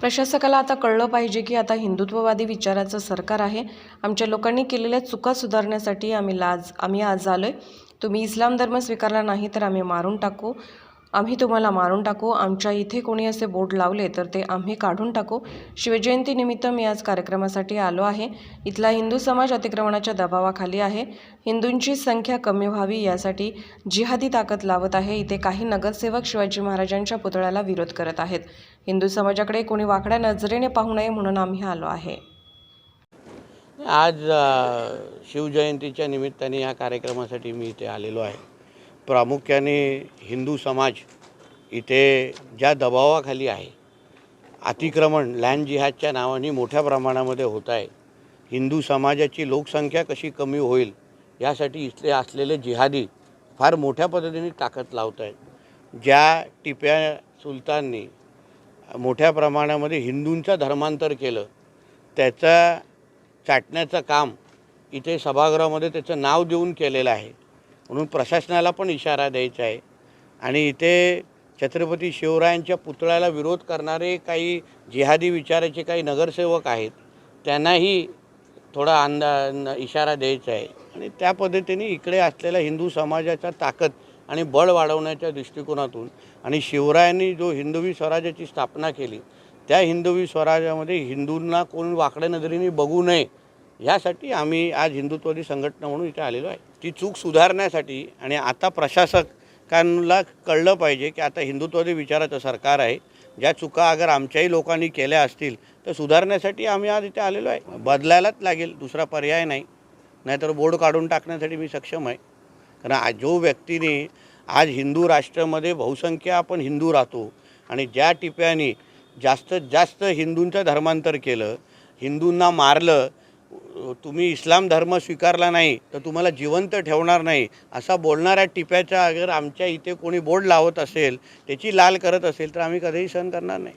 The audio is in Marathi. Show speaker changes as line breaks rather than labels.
प्रशासकाला आता कळलं पाहिजे की आता हिंदुत्ववादी विचाराचं सरकार आहे. आमच्या लोकांनी केलेल्या चुका सुधारण्यासाठी आम्ही लाज आम्ही आज आलो आहे तुम्ही इस्लाम धर्म स्वीकारला नाही तर आम्ही मारून टाकू. आम्ही तुम्हाला मारून टाकू. आमच्या इथे कोणी असे बोर्ड लावले तर ते आम्ही काढून टाकू. शिवजयंतीनिमित्त मी आज कार्यक्रमासाठी आलो आहे. इथला हिंदू समाज अतिक्रमणाच्या दबावाखाली आहे. हिंदूंची संख्या कमी व्हावी यासाठी जिहादी ताकद लावत आहे. इथे काही नगरसेवक शिवाजी महाराजांच्या पुतळ्याला विरोध करत आहेत. हिंदू समाजाकडे कोणी वाकड्या नजरेने पाहू नये म्हणून आम्ही आलो आहे.
आज शिवजयंतीच्या निमित्ताने या कार्यक्रमासाठी मी इथे आलेलो आहे. प्रामुख्याने हिंदू समाज इथे ज्या दबावाखाली आहे अतिक्रमण लँड जिहादच्या नावाने मोठ्या प्रमाणामध्ये होत आहे हिंदू समाजाची लोकसंख्या कशी कमी होईल यासाठी इथले असलेले जिहादी फार मोठ्या पद्धतीने ताकद लावत आहेत. ज्या टिप्या सुलताननी मोठ्या प्रमाणामध्ये हिंदूंचं धर्मांतर केलं त्याचा चाटण्याचं काम इथे सभागृहामध्ये त्याचं नाव देऊन केलेलं आहे. म्हणून प्रशासनाला पण इशारा द्यायचा आहे. आणि इथे छत्रपती शिवरायांच्या पुतळ्याला विरोध करणारे काही जिहादी विचाराचे काही नगरसेवक आहेत त्यांनाही थोडा अंदा इशारा द्यायचा आहे. आणि त्या पद्धतीने इकडे असलेल्या हिंदू समाजाचा ताकद आणि बळ वाढवण्याच्या दृष्टिकोनातून आणि शिवरायांनी जो हिंदवी स्वराज्याची स्थापना केली त्या हिंदवी स्वराज्यामध्ये हिंदूंना कोण वाकड्या नजरेने बघू नये यासाठी आम्ही आज हिंदुत्वादी संघटना म्हणून इथे आलेलो आहे. ती चूक सुधारण्यासाठी आणि आता प्रशासकांना कळलं पाहिजे की आता हिंदुत्वादी विचाराचं सरकार आहे. ज्या चुका अगर आमच्याही लोकांनी केल्या असतील तर सुधारण्यासाठी आम्ही आज इथे आलेलो आहे. बदलायलाच लागेल दुसरा पर्याय नाही. नाहीतर बोर्ड काढून टाकण्यासाठी मी सक्षम आहे. कारण आज जो व्यक्तीने आज हिंदू राष्ट्रामध्ये बहुसंख्या आपण हिंदू राहतो आणि ज्या टिप्याने जास्तीत जास्त हिंदूंचं धर्मांतर केलं हिंदूंना मारलं तुम्ही इस्लाम धर्म स्वीकारला नाही तर तुम्हाला जिवंत ठेवणार नाही असा बोलणाऱ्या टिप्याच्या अगर आमच्या इथे कोणी बोर्ड लावत असेल त्याची लाल करत असेल तर आम्ही कधीही सहन करणार नाही.